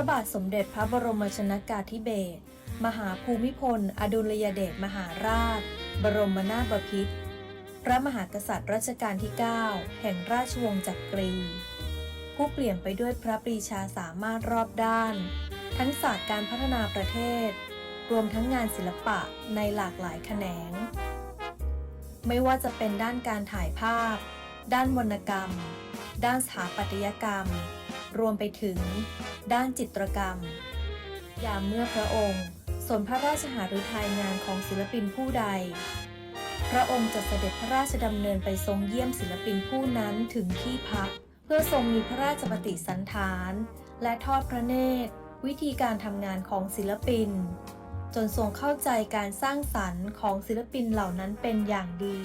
ระบาทสมเด็จพระบรมชนกาธิเบศร มหาภูมิพล อดุลยเดชมหาราช บรมนาถบพิตร พระมหากษัตริย์รัชกาลที่ 9 แห่งราชวงศ์จักรี ผู้เปลี่ยนไปด้วยพระปรีชาสามารถรอบด้าน ทั้งศาสตร์การพัฒนาประเทศ รวมทั้งงานศิลปะในหลากหลายแขนง ไม่ว่าจะเป็นด้านการถ่ายภาพ ด้านวรรณกรรม ด้านสถาปัตยกรรม รวมไปถึง ด้านจิตรกรรม ยามเมื่อพระองค์สนพระราชหฤทัยงานของศิลปินผู้ใด พระองค์จะเสด็จพระราชดำเนินไปทรงเยี่ยมศิลปินผู้นั้นถึงที่พัก เพื่อทรงมีพระราชปฏิสันฐาน และทอดพระเนตร วิธีการทำงานของศิลปิน จนทรงเข้าใจการสร้างสรรค์ของศิลปินเหล่านั้นเป็นอย่างดี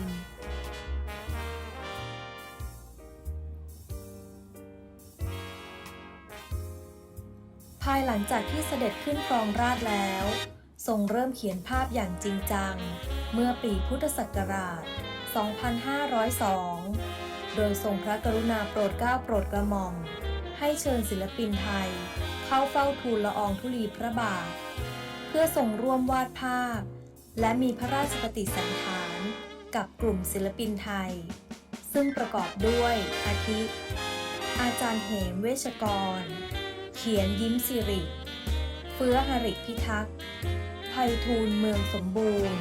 ายหลังจากที่เสด็จขึ้นครองราชแล้ว ทรงเริ่มเขียนภาพอย่างจริงจัง เมื่อปีพุทธศักราช 2502 โดยทรงพระกรุณาโปรดเกล้าโปรดกระหม่อม ให้เชิญศิลปินไทย เข้าเฝ้าทูลละอองธุลีพระบาท เพื่อทรงร่วมวาดภาพ และมีพระราชปฏิสันฐานกับกลุ่มศิลปินไทย ซึ่งประกอบด้วยอาทิ อาจารย์เหมเวชกร ขียนยิ้มสิริ เฟื้อหริพิทักษ์ไพฑูรย์เมืองสมบูรณ์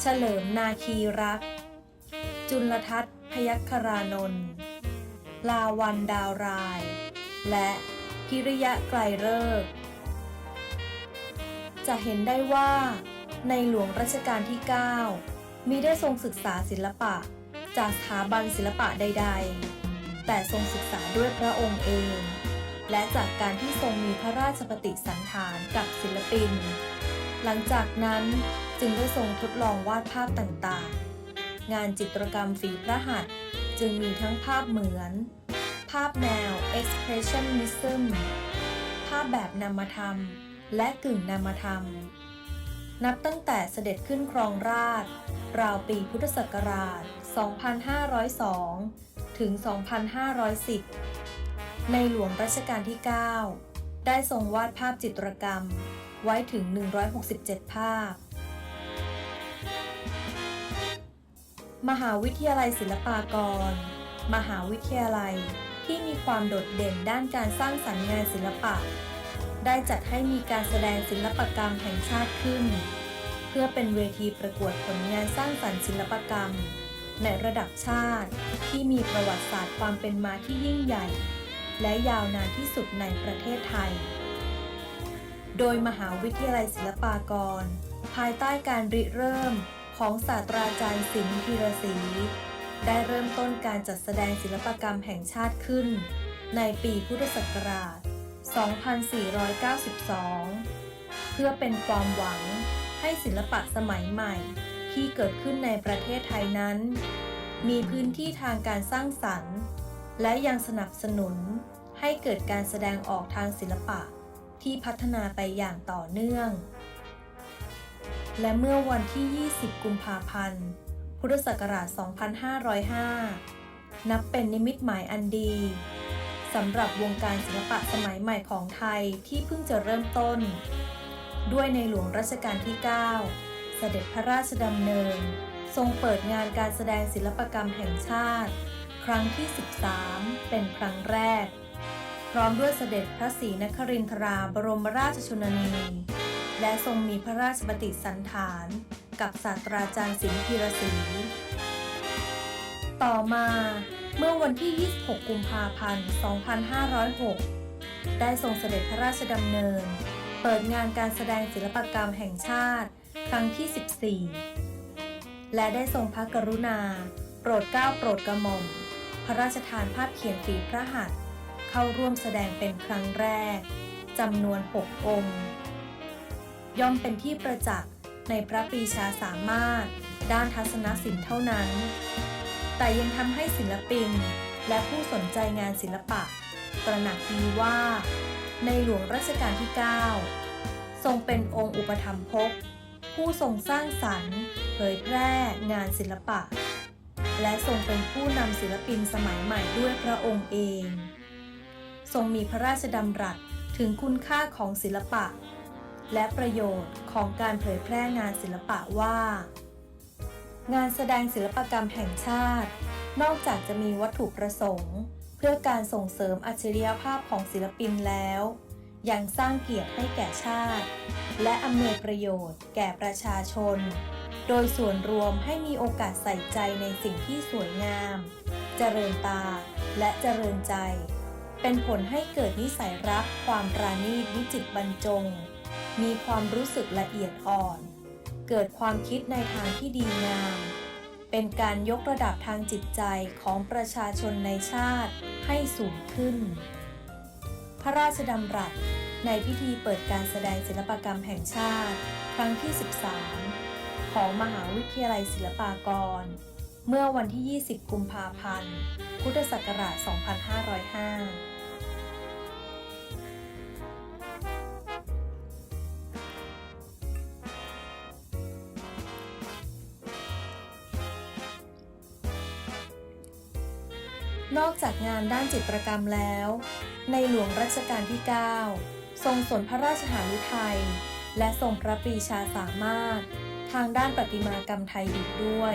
เฉลิมนาคีรัก จุลทัศน์พยัคฆรานนท์ลาวันดาวราย และพิริยะไกรเลิก จะเห็นได้ว่า ในหลวงรัชกาลที่ 9 มีได้ทรงศึกษาศิลปะ จากสถาบันศิลปะใด ๆ แต่ทรงศึกษาด้วยพระองค์เอง และจากการที่ทรงมีพระราชปฏิสันฐานกับศิลปิน หลังจากนั้นจึงได้ทรงทดลองวาดภาพต่างๆ งานจิตรกรรมฝีพระหัตถ์จึงมีทั้งภาพเหมือน ภาพแนว expressionism ภาพแบบนามธรรม และกึ่งนามธรรม นับตั้งแต่เสด็จขึ้นครองราชราวปีพุทธศักราช 2502 ถึง 2510 ในหลวงรัชกาลที่ 9 ได้ทรงวาดภาพจิตรกรรมไว้ถึง 167 ภาพ มหาวิทยาลัยศิลปากร มหาวิทยาลัยที่มีความโดดเด่นด้านการสร้างสรรค์งานศิลปะ ได้จัดให้มีการแสดงศิลปกรรมแห่งชาติขึ้น เพื่อเป็นเวทีประกวดผลงานสร้างสรรค์ศิลปกรรม ในระดับชาติที่มีประวัติศาสตร์ความเป็นมาที่ยิ่งใหญ่ และยาวนานที่สุดในประเทศไทย โดยมหาวิทยาลัยศิลปากร ภายใต้การริเริ่มของศาสตราจารย์สิงห์ธีรศรีได้เริ่มต้นการจัดแสดงศิลปกรรมแห่งชาติขึ้น ในปีพุทธศักราช 2492 เพื่อเป็นความหวังให้ศิลปะสมัยใหม่ที่เกิดขึ้นในประเทศไทยนั้น มีพื้นที่ทางการสร้างสรรค์ และยังสนับสนุนให้เกิดการแสดงออกทางศิลปะที่พัฒนาไปอย่างต่อเนื่อง และเมื่อวันที่ 20 กุมภาพันธ์ พุทธศักราช 2505 นับเป็นนิมิตหมายอันดีสำหรับวงการศิลปะสมัยใหม่ของไทยที่เพิ่งจะเริ่มต้น ด้วยในหลวงรัชกาลที่ 9 เสด็จพระราชดำเนิน ทรงเปิดงานการแสดงศิลปกรรมแห่งชาติ ครั้งที่ 13 เป็นครั้งแรก พร้อมด้วยเสด็จพระศรีนครินทราบรมราชชนนี และทรงมีพระราชปฏิสันฐานกับศาสตราจารย์สิงห์ธีรศรีต่อมาเมื่อวันที่ 26 กุมภาพันธ์ 2506 ได้ทรงเสด็จพระราชดำเนิน เปิดงานการแสดงศิลปกรรมแห่งชาติ ครั้งที่ 14 และได้ทรงพระกรุณา โปรดเกล้าโปรดกระหม่อม พระราชทานภาพเขียนฝีพระหัตถ์เข้าร่วมแสดงเป็นครั้งแรกจำนวน 6 องค์ ย่อมเป็นที่ประจักษ์ในพระปรีชาสามารถ ด้านทัศนศิลป์เท่านั้น แต่ยังทำให้ศิลปินและผู้สนใจงานศิลปะ ตระหนักดีว่า ในหลวงรัชกาลที่ 9 ทรงเป็นองค์อุปถัมภกผู้ทรงสร้างสรรค์ เผยแพร่งานศิลปะ และทรงเป็นผู้นำศิลปินสมัยใหม่ด้วยพระองค์เอง ทรงมีพระราชดำรัสถึงคุณค่าของศิลปะ และประโยชน์ของการเผยแพร่งานศิลปะว่า งานแสดงศิลปกรรมแห่งชาติ นอกจากจะมีวัตถุประสงค์ เพื่อการส่งเสริมอัจฉริยภาพของศิลปินแล้ว ยังสร้างเกียรติให้แก่ชาติ และอำนวยประโยชน์แก่ประชาชน โดยส่วนรวมให้มีโอกาสใส่ใจในสิ่งที่สวยงาม เจริญตา และเจริญใจ เป็นผลให้เกิดนิสัยรักความปราณีตวิจิตรบรรจง มีความรู้สึกละเอียดอ่อน เกิดความคิดในทางที่ดีงาม เป็นการยกระดับทางจิตใจของประชาชนในชาติให้สูงขึ้น พระราชดำรัสในพิธีเปิดการแสดงศิลปกรรมแห่งชาติ ครั้งที่ 13 ของมหาวิทยาลัยศิลปากร เมื่อวันที่ 20 กุมภาพันธ์ พุทธศักราช 2505นอกจากงานด้านจิตรกรรมแล้ว ในหลวงรัชกาลที่ 9 ทรงสนพระราชหฤทัยและทรงพระปรีชาสามารถ ทางด้านประติมากรรมไทยอีกด้วย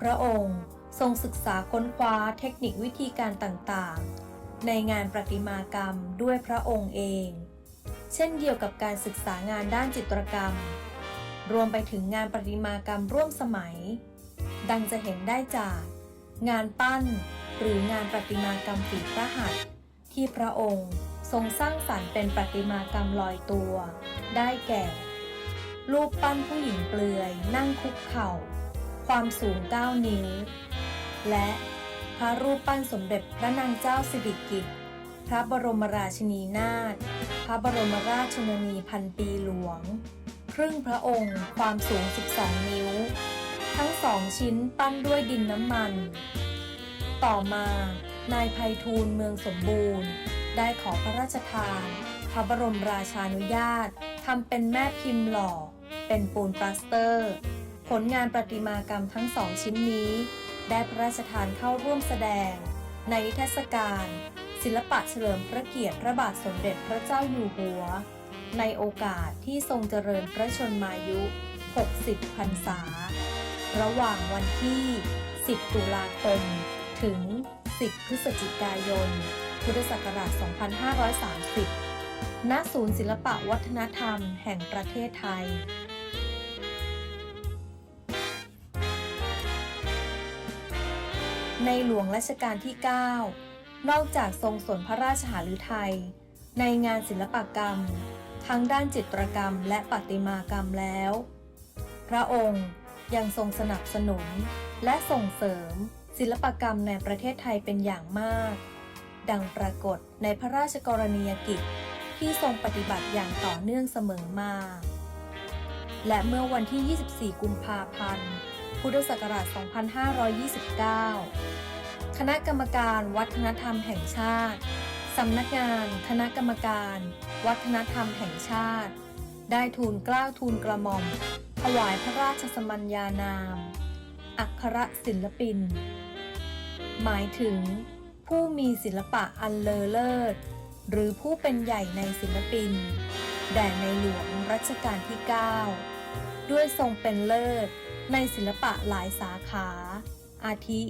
พระองค์ทรงศึกษาค้นคว้าเทคนิควิธีการต่างๆ ในงานประติมากรรมด้วยพระองค์เอง เช่นเดียวกับการศึกษางานด้านจิตรกรรม รวมไปถึงงานประติมากรรมร่วมสมัย ดังจะเห็นได้จาก งานปั้น หรืองานประติมากรรมฝีพระหัตถ์ที่พระองค์ทรงสร้างสรรค์เป็นประติมากรรมลอยตัว ได้แก่ รูปปั้นผู้หญิงเปลือยนั่งคุกเข่า ความสูง 9 นิ้ว และพระรูปปั้นสมเด็จพระนางเจ้าสิริกิติ์พระบรมราชินีนาถพระบรมราชชนนีพันปีหลวง ครึ่งพระองค์ความสูง 12 นิ้ว ทั้งสองชิ้นปั้นด้วยดินน้ำมัน ต่อมานายไพฑูรย์เมืองสมบูรณ์ ได้ขอพระราชทาน พระบรมราชานุญาตทำเป็นแม่พิมพ์หล่อ เป็นปูนปลาสเตอร์ ผลงานประติมากรรมทั้งสองชิ้นนี้ ได้พระราชทานเข้าร่วมแสดง ในนิทรรศการ ศิลปะเฉลิมพระเกียรติพระบาทสมเด็จพระเจ้าอยู่หัว ในโอกาสที่ทรงเจริญพระชนมายุ 60 พรรษา ระหว่างวันที่ 10 ตุลาคม ถึง 10 พฤศจิกายน พุทธศักราช 2530 ณศูนย์ศิลปะวัฒนธรรมแห่งประเทศไทย ในหลวงรัชกาลที่ 9 นอกจากทรงสนพระราชหฤทัย ในงานศิลปกรรม ทั้งด้านจิตรกรรมและประติมากรรมแล้ว พระองค์ยังทรงสนับสนุนและส่งเสริมศิลปกรรมในประเทศไทยเป็นอย่างมาก ดังปรากฏในพระราชกรณียกิจ ที่ทรงปฏิบัติอย่างต่อเนื่องเสมอมา และเมื่อวันที่ 24 กุมภาพันธ์ พุทธศักราช 2529 คณะกรรมการวัฒนธรรมแห่งชาติ สำนักงาน คณะกรรมการ วัฒนธรรมแห่งชาติ ได้ทูลเกล้าทูลกระหม่อม ถวายพระราชสมัญญานาม อักขรศิลปิน หมายถึงผู้มีศิลปะอันเลอเลิศ หรือผู้เป็นใหญ่ในศิลปิน แด่ในหลวงรัชกาลที่ 9 ด้วยทรงเป็นเลิศ ในศิลปะหลายสาขา อาทิ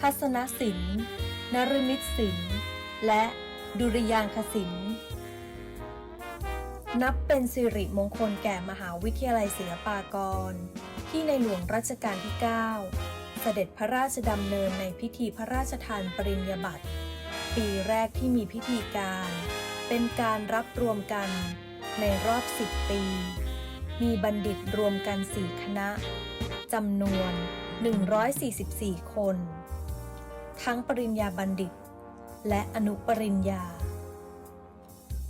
ทัศนศิลป์นรมิตศิลป์ และดุริยางคศิลป์ นับเป็นสิริมงคลแก่มหาวิทยาลัยศิลปากร ที่ในหลวงรัชกาลที่ 9 เสด็จพระราชดำเนินในพิธีพระราชทานปริญญาบัตร ปีแรกที่มีพิธีการ เป็นการรับรวมกันในรอบ10ปี มีบัณฑิตรวมกัน4คณะจำนวน 144 คน ทั้งปริญญาบัณฑิต และอนุปริญญา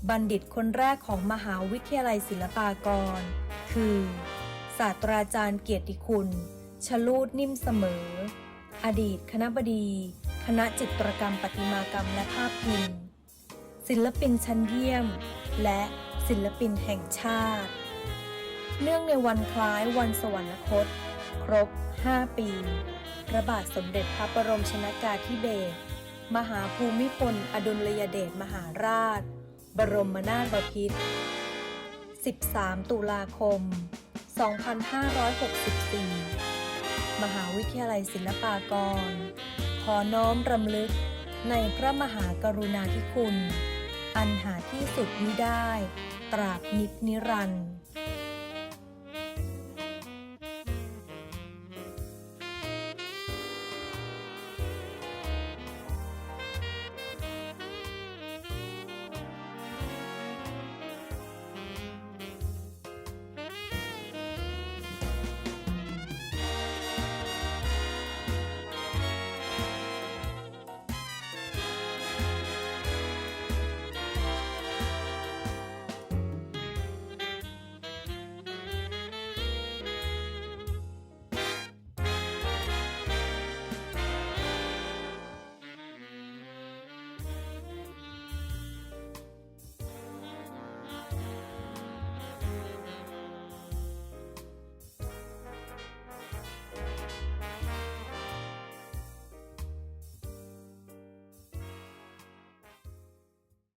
บัณฑิตคนแรกของมหาวิทยาลัยศิลปากร คือ ศาสตราจารย์เกียรติคุณ ชลูดนิ่มเสมอ อดีตคณะบดี คณะจิตรกรรมประติมากรรมและภาพพิมพ์ ศิลปินชั้นเยี่ยม และศิลปินแห่งชาติ เนื่องในวันคล้ายวันสวรรคต ครบ 5 ปีพระบาทสมเด็จพระบรมชนากาธิเบศรมหาภูมิพล อดุลยเดชมหาราช บรมนาถบพิตร13 ตุลาคม 2564 มหาวิทยาลัยศิลปากร ขอน้อมรำลึกในพระมหากรุณาธิคุณ อันหาที่สุดมิได้ ตราบนิจนิรันดร์